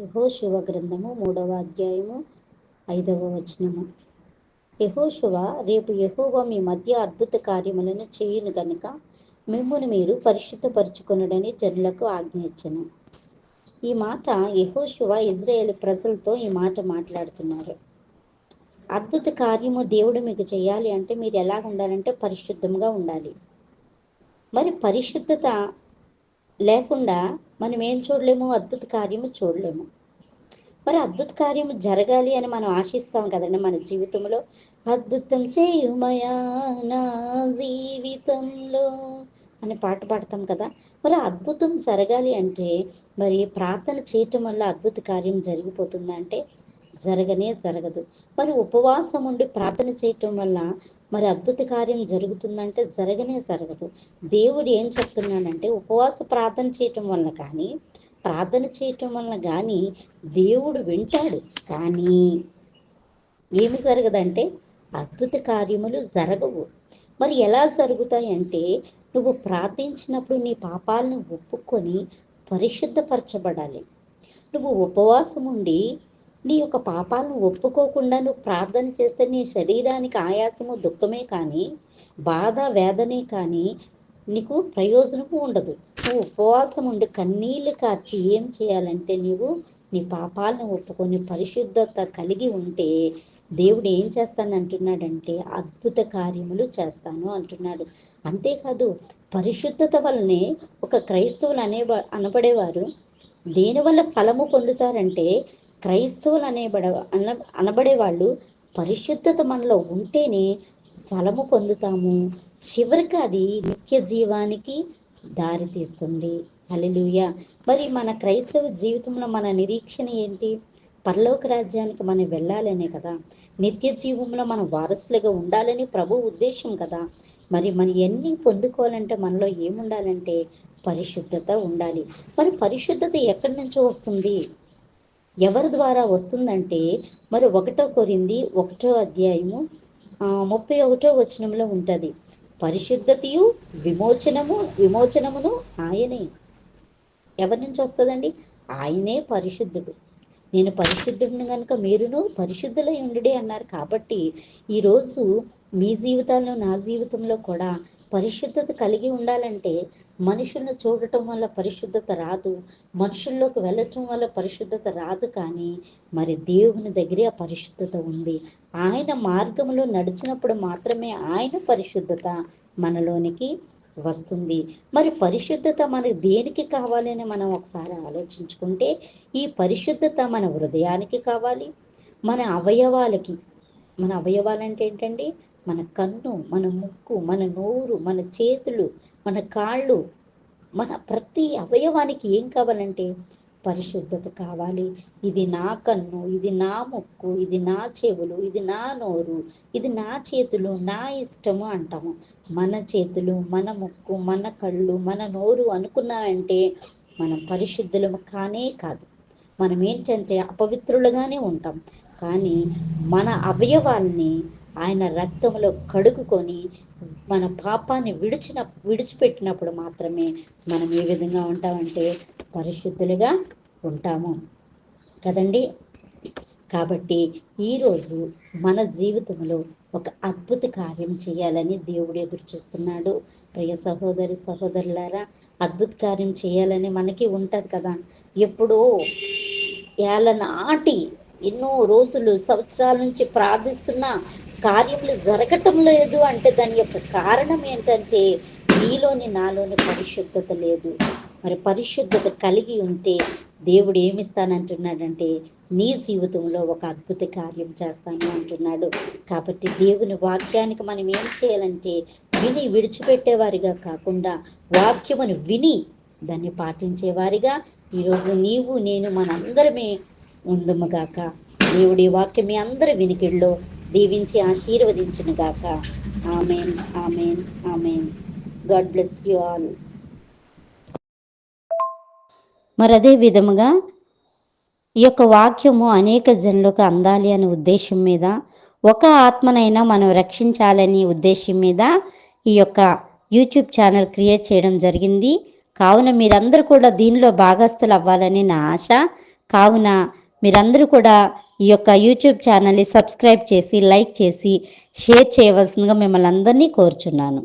యహోశివ గ్రంథము మూడవ అధ్యాయము ఐదవ వచనము. యహోశివ రేపు యహోవ మీ మధ్య అద్భుత కార్యములను చేయును గనుక మిమ్మును మీరు పరిశుద్ధపరచుకొనుడని జనులకు ఆజ్ఞయించను. ఈ మాట యహోశివ ఇజ్రాయేల్ ప్రజలతో ఈ మాట మాట్లాడుతున్నారు. అద్భుత కార్యము దేవుడు మీకు చేయాలి అంటే మీరు ఎలా ఉండాలంటే పరిశుద్ధంగా ఉండాలి. మరి పరిశుద్ధత లేకుండా మనం ఏం చూడలేము? అద్భుత కార్యము చూడలేము. మరి అద్భుత కార్యము జరగాలి అని మనం ఆశిస్తాం కదండి మన జీవితంలో? అద్భుతం చేయుమయా నా జీవితంలో అని పాట పాడతాం కదా? మరి అద్భుతం జరగాలి అంటే మరి ప్రార్థన చేయటం వల్ల అద్భుత కార్యం జరిగిపోతుందంటే జరగనే జరగదు. మరి ఉపవాసం ఉండి ప్రార్థన చేయటం వల్ల మరి అద్భుత కార్యం జరుగుతుందంటే జరగనే జరగదు. దేవుడు ఏం చెప్తున్నాడంటే ఉపవాస ప్రార్థన చేయటం వల్ల కానీ ప్రార్థన చేయటం వలన కానీ దేవుడు వింటాడు. కానీ ఏమి జరగదంటే అద్భుత కార్యములు జరగవు. మరి ఎలా జరుగుతాయి అంటే నువ్వు ప్రార్థించినప్పుడు నీ పాపాలను ఒప్పుకొని పరిశుద్ధపరచబడాలి. నువ్వు ఉపవాసం ఉండి నీ యొక్క పాపాలను ఒప్పుకోకుండా నువ్వు ప్రార్థన చేస్తే నీ శరీరానికి ఆయాసము దుఃఖమే కానీ బాధ వేదనే కానీ నీకు ప్రయోజనము ఉండదు. నువ్వు ఉపవాసం ఉండి కన్నీళ్ళు కార్చి ఏం చేయాలంటే నీవు నీ పాపాలను ఒప్పుకొని పరిశుద్ధత కలిగి ఉంటే దేవుడు ఏం చేస్తాను అంటున్నాడంటే అద్భుత కార్యములు చేస్తాను అంటున్నాడు. అంతేకాదు పరిశుద్ధత వల్లనే ఒక క్రైస్తవులు అనే అనబడేవారు. దేనివల్ల ఫలము పొందుతారంటే క్రైస్తవులు అనేబడ అన అనబడే వాళ్ళు పరిశుద్ధత మనలో ఉంటేనే ఫలము పొందుతాము. చివరికి అది నిత్య జీవానికి దారితీస్తుంది అలెలుయ మరి మన క్రైస్తవ జీవితంలో మన నిరీక్షణ ఏంటి? పరలోక రాజ్యానికి మనం వెళ్ళాలనే కదా. నిత్య జీవంలో మనం వారసులుగా ఉండాలని ప్రభు ఉద్దేశం కదా. మరి మనం ఎన్ని పొందుకోవాలంటే మనలో ఏముండాలంటే పరిశుద్ధత ఉండాలి. మరి పరిశుద్ధత ఎక్కడి నుంచి వస్తుంది? ఎవరి ద్వారా వస్తుందంటే మరి ఒకటో కొరింది ఒకటో అధ్యాయము ముప్పై ఒకటో వచనంలో ఉంటుంది. పరిశుద్ధతయు విమోచనము విమోచనమును ఆయనే. ఎవరి నుంచి వస్తుందండి? ఆయనే పరిశుద్ధుడు. నేను పరిశుద్ధుడిని కనుక మీరును పరిశుద్ధులై ఉండుడే అన్నారు. కాబట్టి ఈరోజు మీ జీవితాల్లో నా జీవితంలో కూడా పరిశుద్ధత కలిగి ఉండాలంటే మనుషులను చూడటం వల్ల పరిశుద్ధత రాదు. మనుషుల్లోకి వెళ్ళటం వల్ల పరిశుద్ధత రాదు కానీ మరి దేవుని దగ్గరే ఆ పరిశుద్ధత ఉంది. ఆయన మార్గంలో నడిచినప్పుడు మాత్రమే ఆయన పరిశుద్ధత మనలోనికి వస్తుంది. మరి పరిశుద్ధత మనకు దేనికి కావాలని మనం ఒకసారి ఆలోచించుకుంటే ఈ పరిశుద్ధత మన హృదయానికి కావాలి మన అవయవాలకి. మన అవయవాలంటే ఏంటండి? మన కన్ను మన ముక్కు మన నోరు మన చేతులు మన కాళ్ళు మన ప్రతి అవయవానికి ఏం కావాలంటే పరిశుద్ధత కావాలి. ఇది నా కన్ను ఇది నా ముక్కు ఇది నా చెవులు ఇది నా నోరు ఇది నా చేతులు నా ఇష్టము అంటాము. మన చేతులు మన ముక్కు మన కళ్ళు మన నోరు అనుకున్నామంటే మనం పరిశుద్ధులము కానే కాదు. మనం ఏంటంటే అపవిత్రులుగానే ఉంటాం. కానీ మన అవయవాల్ని ఆయన రక్తంలో కడుగుకొని మన పాపాన్ని విడిచిన విడిచిపెట్టినప్పుడు మాత్రమే మనం ఏ విధంగా ఉంటామంటే పరిశుద్ధులుగా ఉంటాము. కదండి? కాబట్టి ఈరోజు మన జీవితంలో ఒక అద్భుత కార్యం చేయాలని దేవుడు ఎదురు చూస్తున్నాడు. ప్రియ సహోదరి సహోదరులారా అద్భుత కార్యం చేయాలని మనకి ఉంటుంది కదా. ఎప్పుడో ఏళ్ళ నాటి ఎన్నో రోజులు సంవత్సరాల నుంచి ప్రార్థిస్తున్న కార్యములు జరగటం లేదు అంటే దాని యొక్క కారణం ఏంటంటే నీలోని నాలోని పరిశుద్ధత లేదు. మరి పరిశుద్ధత కలిగి ఉంటే దేవుడు ఏమిస్తానంటున్నాడంటే నీ జీవితంలో ఒక అద్భుత కార్యం చేస్తాను అంటున్నాడు. కాబట్టి దేవుని వాక్యానికి మనం ఏం చేయాలంటే విని విడిచిపెట్టేవారిగా కాకుండా వాక్యమును విని దాన్ని పాటించేవారిగా ఈరోజు నీవు నేను మనందరమే ఉందముగాక. దేవుడి వాక్యం మీ అందరి వినికిడిలో దీవించి ఆశీర్వదించునుగాక. Amen amen amen. God bless you all. మరి అదే విధముగా ఈ యొక్క వాక్యము అనేక జనులకు అందాలి అనే ఉద్దేశం మీద ఒక ఆత్మనైనా మనం రక్షించాలని ఉద్దేశం మీద ఈ యొక్క యూట్యూబ్ ఛానల్ క్రియేట్ చేయడం జరిగింది. కావున మీరందరూ కూడా దీనిలో భాగస్థులు అవ్వాలని నా ఆశ. కావున మీరందరూ కూడా ఈ యొక్క యూట్యూబ్ ఛానల్ని సబ్స్క్రైబ్ చేసి లైక్ చేసి షేర్ చేయవలసిందిగా మిమ్మల్ని అందరినీ కోరుచున్నాను.